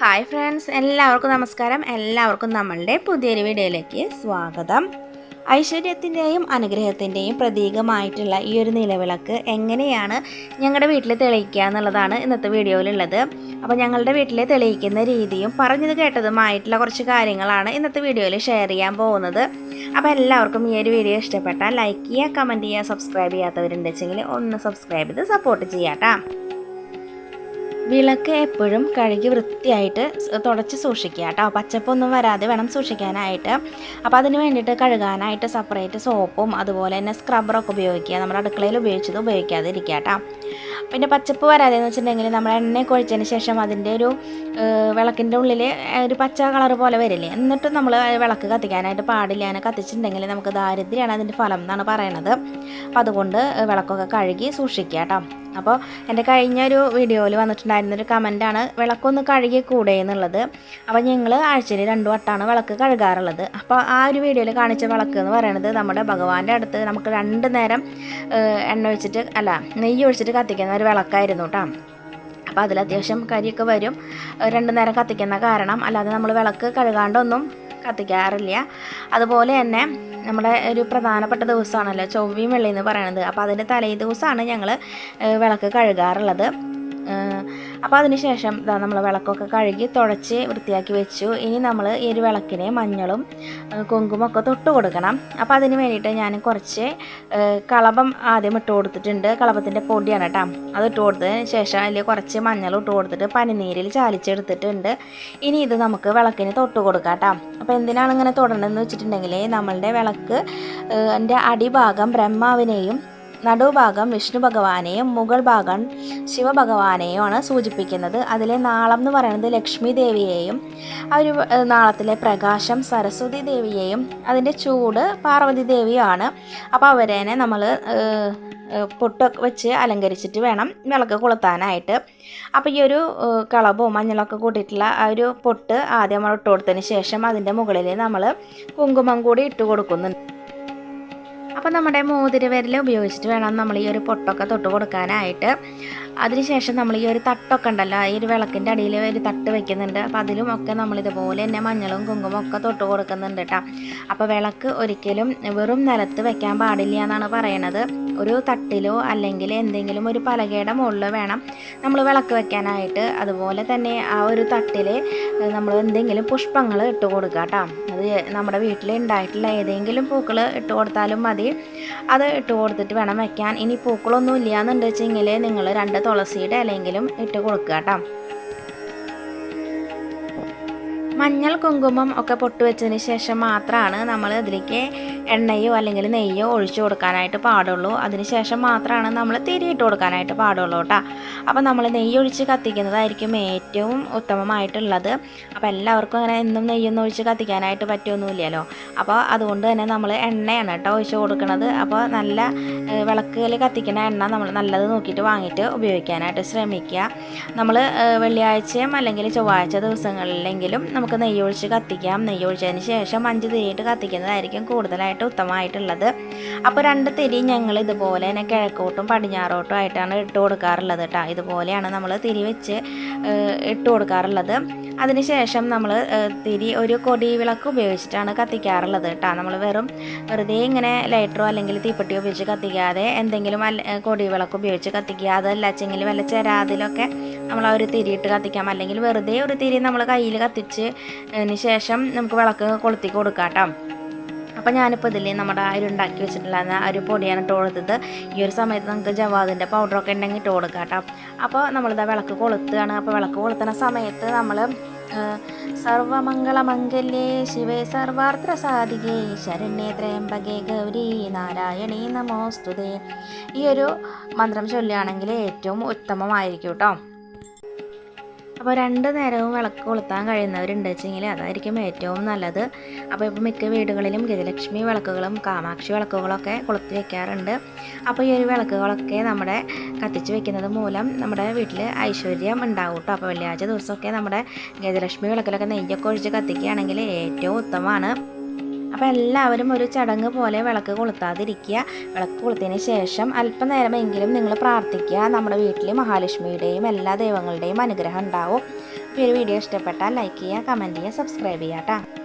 Hi friends എല്ലാവർക്കും നമസ്കാരം. എല്ലാവർക്കും നമ്മളുടെ പുതിയൊരു വീഡിയോയിലേക്ക് സ്വാഗതം. ഐശ്വര്യത്തിന്റെയും അനുഗ്രഹത്തിന്റെയും പ്രതീകമായിട്ടുള്ള ഈ ഒരു നിലവിളക്ക് എങ്ങനെയാണ് ഞങ്ങളുടെ വീട്ടിൽ തെളിയിക്കുക എന്നുള്ളതാണ് ഇന്നത്തെ വീഡിയോയിലുള്ളത്. അപ്പോൾ ഞങ്ങളുടെ വീട്ടിൽ തെളിയിക്കുന്ന രീതിയും പറഞ്ഞത് കേട്ടതുമായിട്ടുള്ള കുറച്ച് കാര്യങ്ങളാണ് ഇന്നത്തെ വീഡിയോയിൽ ഷെയർ ചെയ്യാൻ പോകുന്നത്. അപ്പോൾ എല്ലാവർക്കും ഈ ഒരു വീഡിയോ ഇഷ്ടപ്പെട്ടാൽ ലൈക്ക് ചെയ്യുക കമന്റ് ചെയ്യുക സബ്സ്ക്രൈബ് ചെയ്യാത്തവരുണ്ടെങ്കിൽ ഒന്ന് സബ്സ്ക്രൈബ് ചെയ്ത് സപ്പോർട്ട് ചെയ്യാം കേട്ടോ വിളക്ക് എപ്പോഴും കഴുകി വൃത്തിയായിട്ട് തുടച്ച് സൂക്ഷിക്കുക കേട്ടോ. പച്ചപ്പൊന്നും വരാതെ വേണം സൂക്ഷിക്കാനായിട്ട്. അപ്പോൾ അതിന് വേണ്ടിയിട്ട് കഴുകാനായിട്ട് സെപ്പറേറ്റ് സോപ്പും അതുപോലെ തന്നെ സ്ക്രബ്ബറൊക്കെ ഉപയോഗിക്കുക. നമ്മുടെ അടുക്കളയിൽ ഉപയോഗിച്ചത് ഉപയോഗിക്കാതിരിക്കുക കേട്ടോ. പിന്നെ പച്ചപ്പ് വരാതെന്ന് വെച്ചിട്ടുണ്ടെങ്കിൽ നമ്മൾ എണ്ണ കുഴിച്ചതിന് ശേഷം അതിന്റെ ഒരു വിളക്കിന്റെ ഉള്ളിൽ ഒരു പച്ച കളർ പോലെ വരില്ലേ? എന്നിട്ട് നമ്മൾ വിളക്ക് കത്തിക്കാനായിട്ട് പാടില്ല. അങ്ങനെ കത്തിച്ചിട്ടുണ്ടെങ്കിൽ നമുക്ക് ദാരിദ്ര്യമാണ് അതിന്റെ ഫലം എന്നാണ് പറയണത്. അപ്പോൾ അതുകൊണ്ട് വിളക്കൊക്കെ കഴുകി സൂക്ഷിക്കുക കേട്ടോ. അപ്പോൾ എന്റെ കഴിഞ്ഞ ഒരു വീഡിയോയിൽ വന്നിട്ടുണ്ടായിരുന്നൊരു കമന്റാണ് വിളക്കൊന്ന് കഴുകി കൂടെ എന്നുള്ളത്. അപ്പോൾ ഞങ്ങൾ ആഴ്ചയിൽ രണ്ടു വട്ടമാണ് വിളക്ക് കഴുകാറുള്ളത്. അപ്പോൾ ആ ഒരു വീഡിയോയിൽ കാണിച്ച വിളക്ക് എന്ന് പറയുന്നത് നമ്മുടെ ഭഗവാന്റെ അടുത്ത് നമുക്ക് രണ്ട് നേരം എണ്ണ ഒഴിച്ചിട്ട് അല്ല നെയ്യ് ഒഴിച്ചിട്ട് കത്തിക്കുന്ന ഒരു വിളക്കായിരുന്നു കേട്ടോ. അപ്പോൾ അതിൽ അത്യാവശ്യം കരിയൊക്കെ വരും. രണ്ടു നേരം കത്തിക്കുന്ന കാരണം അല്ലാതെ നമ്മൾ വിളക്ക് കഴുകാണ്ടൊന്നും കത്തിക്കാറില്ല. അതുപോലെ തന്നെ നമ്മുടെ ഒരു പ്രധാനപ്പെട്ട ദിവസമാണല്ലോ ചൊവ്വയും വെള്ളി എന്ന് പറയുന്നത്. അപ്പോൾ അതിന്റെ തലേ ദിവസമാണ് ഞങ്ങൾ വിളക്ക് കഴുകാറുള്ളത്. അപ്പോൾ അതിനുശേഷം ഇതാ നമ്മൾ വിളക്കൊക്കെ കഴുകി തുടച്ച് വൃത്തിയാക്കി വെച്ചു. ഇനി നമ്മൾ ഈ ഒരു വിളക്കിന് മഞ്ഞളും കുങ്കുമൊക്കെ തൊട്ട് കൊടുക്കണം. അപ്പോൾ അതിന് വേണ്ടിയിട്ട് ഞാൻ കുറച്ച് കളപം ആദ്യം ഇട്ട് കൊടുത്തിട്ടുണ്ട്. കളപത്തിന്റെ പൊടിയാണ് കേട്ടോ. അത് ഇട്ട് കൊടുത്തതിന് ശേഷം അതിൽ കുറച്ച് മഞ്ഞളും ഇട്ട് കൊടുത്തിട്ട് പനിനീരിൽ ചാലിച്ചെടുത്തിട്ടുണ്ട്. ഇനി ഇത് നമുക്ക് വിളക്കിന് തൊട്ട് കൊടുക്കാം കേട്ടോ. അപ്പോൾ എന്തിനാണ് ഇങ്ങനെ തൊടണമെന്ന് വെച്ചിട്ടുണ്ടെങ്കിൽ നമ്മളുടെ വിളക്ക് എന്റെ അടിഭാഗം ബ്രഹ്മാവിനെയും നടുഭാഗം വിഷ്ണു ഭഗവാനെയും മുകൾ ഭാഗം ശിവഭഗവാനെയുമാണ് സൂചിപ്പിക്കുന്നത്. അതിലെ നാളം എന്ന് പറയുന്നത് ലക്ഷ്മി ദേവിയെയും ആ ഒരു നാളത്തിലെ പ്രകാശം സരസ്വതി ദേവിയെയും അതിന്റെ ചൂട് പാർവതി ദേവിയാണ്. അപ്പോൾ അവരേനെ നമ്മൾ പൊട്ടൊക്കെ വെച്ച് അലങ്കരിച്ചിട്ട് വേണം വിളക്ക് കൊളുത്താനായിട്ട്. അപ്പോൾ ഈ ഒരു കളവും മഞ്ഞളൊക്കെ കൂട്ടിയിട്ടുള്ള ആ ഒരു പൊട്ട് ആദ്യം നമ്മൾ ഇട്ട് കൊടുത്തതിന് ശേഷം അതിന്റെ മുകളിൽ നമ്മൾ കുങ്കുമം കൂടി ഇട്ട് കൊടുക്കുന്നുണ്ട്. അപ്പോൾ നമ്മുടെ മോതിര വിരൽ ഉപയോഗിച്ചിട്ട് വേണം നമ്മൾ ഈ ഒരു പൊട്ടൊക്കെ തൊട്ട് കൊടുക്കാനായിട്ട്. അതിനുശേഷം നമ്മൾ ഈ ഒരു തട്ടൊക്കെ ഉണ്ടല്ലോ ഈ ഒരു വിളക്കിന്റെ അടിയിൽ ഒരു തട്ട് വെക്കുന്നുണ്ട്. അപ്പോൾ അതിലും ഒക്കെ നമ്മൾ ഇതുപോലെ തന്നെ മഞ്ഞളും കുങ്കുമം ഒക്കെ തൊട്ട് കൊടുക്കുന്നുണ്ട് കേട്ടോ അപ്പോൾ വിളക്ക് ഒരിക്കലും വെറും നിലത്ത് വെക്കാൻ പാടില്ല എന്നാണ് പറയണത്. ഒരു തട്ടിലോ അല്ലെങ്കിൽ എന്തെങ്കിലും ഒരു പലകയുടെ മുകളിൽ വേണം നമ്മൾ വിളക്ക് വെക്കാനായിട്ട്. അതുപോലെ തന്നെ ആ ഒരു തട്ടിൽ നമ്മൾ എന്തെങ്കിലും പുഷ്പങ്ങൾ ഇട്ട് കൊടുക്കുക കേട്ടോ. അത് നമ്മുടെ വീട്ടിൽ ഉണ്ടായിട്ടുള്ള ഏതെങ്കിലും പൂക്കൾ ഇട്ട് കൊടുത്താലും മതി. അത് ഇട്ട് കൊടുത്തിട്ട് വേണം വെക്കാൻ. ഇനി പൂക്കളൊന്നും ഇല്ല എന്നുണ്ട് വെച്ചെങ്കിൽ നിങ്ങൾ രണ്ട് തുളസിയുടെ ഇലയെങ്കിലും ഇട്ട് കൊടുക്കുക കേട്ടോ. മഞ്ഞൾ കുങ്കുമം ഒക്കെ പൊട്ട് വെച്ചതിന് ശേഷം മാത്രമാണ് നമ്മൾ അതിലേക്ക് എണ്ണയോ അല്ലെങ്കിൽ നെയ്യോ ഒഴിച്ചു കൊടുക്കാനായിട്ട് പാടുള്ളൂ. ശേഷം മാത്രമാണ് നമ്മൾ തിരിയിട്ട് കൊടുക്കാനായിട്ട് പാടുള്ളൂ കേട്ടോ അപ്പോൾ നമ്മൾ നെയ്യ് ഒഴിച്ച് കത്തിക്കുന്നതായിരിക്കും ഏറ്റവും ഉത്തമമായിട്ടുള്ളത്. അപ്പോൾ എല്ലാവർക്കും അങ്ങനെ എന്നും നെയ്യൊന്നും ഒഴിച്ച് കത്തിക്കാനായിട്ട് പറ്റുമൊന്നുമില്ലല്ലോ അപ്പോൾ അതുകൊണ്ട് തന്നെ നമ്മൾ എണ്ണയാണ് കേട്ടോ ഒഴിച്ച് കൊടുക്കുന്നത് അപ്പോൾ നല്ല വിളക്കിൽ കത്തിക്കുന്ന എണ്ണ നമ്മൾ നല്ലത് നോക്കിയിട്ട് വാങ്ങിയിട്ട് ഉപയോഗിക്കാനായിട്ട് ശ്രമിക്കുക. നമ്മൾ വെള്ളിയാഴ്ചയും അല്ലെങ്കിൽ ചൊവ്വാഴ്ച ദിവസങ്ങളിലെങ്കിലും നമുക്ക് നെയ്യൊഴിച്ച് കത്തിക്കാം. നെയ്യൊഴിച്ചതിന് ശേഷം അഞ്ച് തിരിയിട്ട് കത്തിക്കുന്നതായിരിക്കും കൂടുതലായിട്ട് ഉത്തമമായിട്ടുള്ളത്. അപ്പോൾ രണ്ട് തിരി ഞങ്ങൾ ഇതുപോലെ തന്നെ കിഴക്കോട്ടും പടിഞ്ഞാറോട്ടും ആയിട്ടാണ് ഇട്ട് കൊടുക്കാറുള്ളത് കേട്ടോ. ഇതുപോലെയാണ് നമ്മൾ തിരി വെച്ച് ഇട്ട് കൊടുക്കാറുള്ളത്. അതിനുശേഷം നമ്മൾ തിരി ഒരു കൊടി വിളക്ക് ഉപയോഗിച്ചിട്ടാണ് കത്തിക്കാറുള്ളത് കേട്ടോ. നമ്മൾ വെറും വെറുതെ ഇങ്ങനെ ലൈറ്ററോ അല്ലെങ്കിൽ തീപ്പെട്ടിയോ ഉപയോഗിച്ച് കത്തിക്കാതെ എന്തെങ്കിലും അല്ല കൊടി വിളക്ക് ഉപയോഗിച്ച് കത്തിക്കുക. അതല്ല വെച്ചെങ്കിൽ വല്ല ചെരാതിലൊക്കെ നമ്മൾ ആ ഒരു തിരിയിട്ട് കത്തിക്കാം. അല്ലെങ്കിൽ വെറുതെ ഒരു തിരി നമ്മൾ കയ്യിൽ കത്തിച്ച് ശേഷം നമുക്ക് വിളക്ക് കൊളുത്തി കൊടുക്കാം കേട്ടോ. അപ്പോൾ ഞാനിപ്പോൾ ഇതിൽ നമ്മുടെ അരുണ്ടാക്കി വെച്ചിട്ടുള്ള ഒരു പൊടിയാണ് ഇട്ട് കൊടുത്തത്. ഈ ഒരു സമയത്ത് നമുക്ക് ജവാദിന്റെ പൗഡറൊക്കെ ഉണ്ടെങ്കിൽ ഇട്ട് കൊടുക്കാം കേട്ടോ. അപ്പോൾ നമ്മളിതാ വിളക്ക് കൊളുത്തുകയാണ്. അപ്പോൾ വിളക്ക് കൊളുത്തുന്ന സമയത്ത് നമ്മൾ സർവമംഗളമംഗല്യേ ശിവേ സർവാർത്ഥ സാധികേ ശരണ്യേ ത്രയംബകേ ഗൗരി നാരായണീ നമോസ്തുതേ. ഈ ഒരു മന്ത്രം ചൊല്ലുകയാണെങ്കിൽ ഏറ്റവും ഉത്തമമായിരിക്കും കേട്ടോ. അപ്പോൾ രണ്ട് നേരവും വിളക്ക് കൊളുത്താൻ കഴിയുന്നവരുണ്ട് വെച്ചെങ്കിൽ അതായിരിക്കും ഏറ്റവും നല്ലത്. അപ്പോൾ ഇപ്പോൾ മിക്ക വീടുകളിലും ഗജലക്ഷ്മി വിളക്കുകളും കാമാക്ഷി വിളക്കുകളൊക്കെ കൊളുത്തി വയ്ക്കാറുണ്ട് അപ്പോൾ ഈ ഒരു വിളക്കുകളൊക്കെ നമ്മുടെ കത്തിച്ച് വെക്കുന്നത് മൂലം നമ്മുടെ വീട്ടിൽ ഐശ്വര്യം ഉണ്ടാവും കേട്ടോ അപ്പോൾ വെള്ളിയാഴ്ച ദിവസമൊക്കെ നമ്മുടെ ഗജലക്ഷ്മി വിളക്കിലൊക്കെ നെയ്യൊക്കെ ഒഴിച്ച് കത്തിക്കുകയാണെങ്കിൽ ഏറ്റവും ഉത്തമമാണ്. അപ്പോൾ എല്ലാവരും ഒരു ചടങ്ങ് പോലെ വിളക്ക് കൊളുത്താതിരിക്കുക. വിളക്ക് കൊളുത്തതിന് ശേഷം അല്പനേരമെങ്കിലും നിങ്ങൾ പ്രാർത്ഥിക്കുക. നമ്മുടെ വീട്ടിൽ മഹാലക്ഷ്മിയുടെയും എല്ലാ ദൈവങ്ങളുടെയും അനുഗ്രഹം ഉണ്ടാവും. ഈ ഒരു വീഡിയോ ഇഷ്ടപ്പെട്ടാൽ ലൈക്ക് ചെയ്യുക കമന്റ് ചെയ്യുക സബ്സ്ക്രൈബ് ചെയ്യാം കേട്ടോ